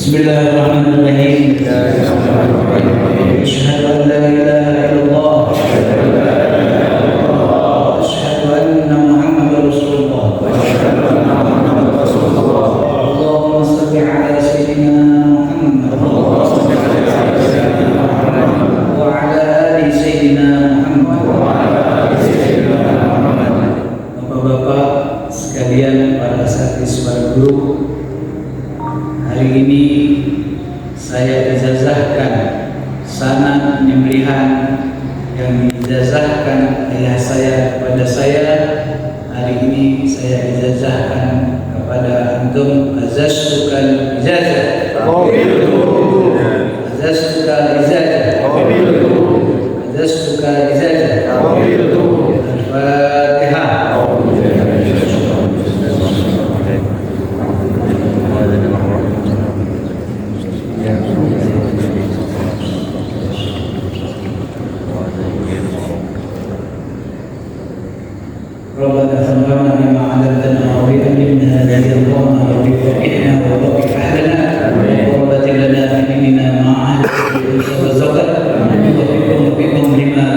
بسم الله الرحمن الرحيم. أشهد أن لا إله إلا الله. أشهد أن محمدا رسول الله. اللهم صل على سيدنا محمد. وعلى آل سيدنا محمد. Bapak-bapak sekalian para satgas para guru Hari ini saya dijazahkan sanad penyembelihan yang dijazahkan ayah saya kepada saya. Hari ini saya dijazahkan kepada antum azastukal ijazah. Azastukal ijazah ربنا ثمرنا بما علمتنا وبأمنا ليرضانا ربي فرحنا وربي فحلنا وربت لنا في ديننا ما عهدت وزوجت وبكم بكم لما